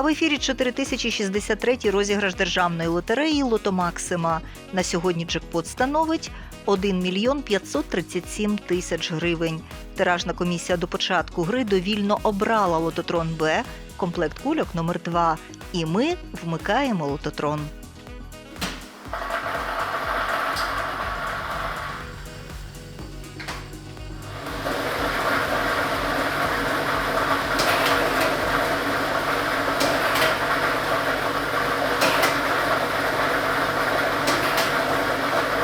А в ефірі 4063 розіграш державної лотереї Лото Максима. На сьогодні джекпот становить 1 мільйон 537 тисяч гривень. Тиражна комісія до початку гри довільно обрала лототрон Б, комплект кульок номер 2 І ми вмикаємо лототрон.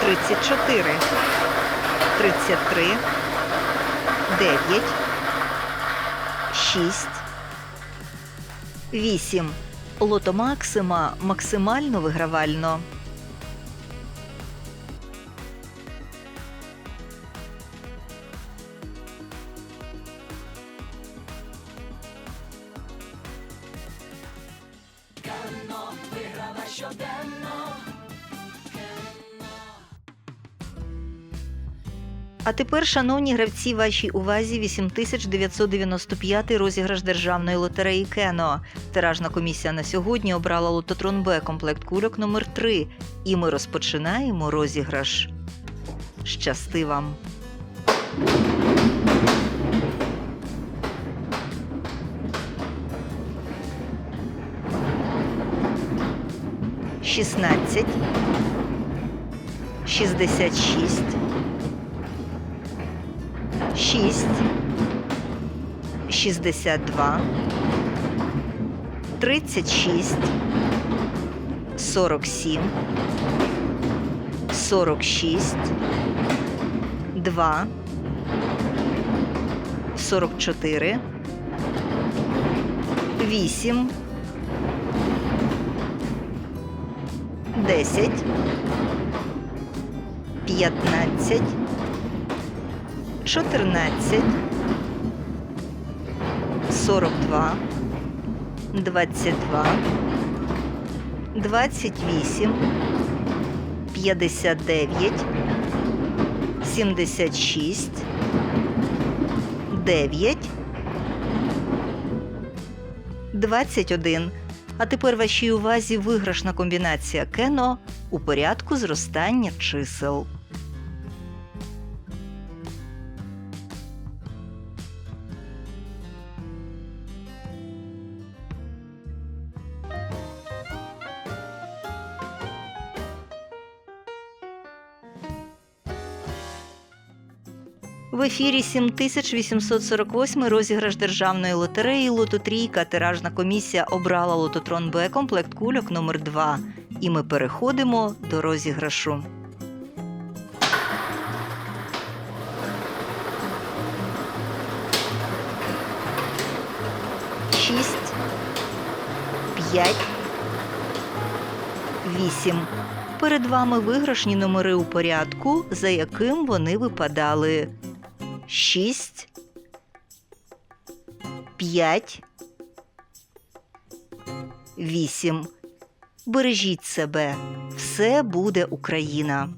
Тридцять чотири, тридцять три, дев'ять, шість, вісім. Лото Максима максимально вигравально. А тепер, шановні гравці, вашій увазі 8995 розіграш державної лотереї Кено. Тиражна комісія на сьогодні обрала лототрон Б комплект кульок номер 3 І ми розпочинаємо розіграш. Щасти вам! Шістнадцять, шістдесят шість, 6, 62, 36, 47, 46, 2, 44, 8, 10, 15, 14, 42, 22, 28, 59, 76, 9, 21. А тепер вашій увазі виграшна комбінація кено у порядку зростання чисел. В ефірі 7848 розіграш державної лотереї Лототрійка. Тиражна комісія обрала лототрон Б комплект кульок номер 2 І ми переходимо до розіграшу. Шість, п'ять, вісім. Перед вами виграшні номери у порядку, за яким вони випадали. 6, 5, 8. Бережіть себе. Все буде Україна.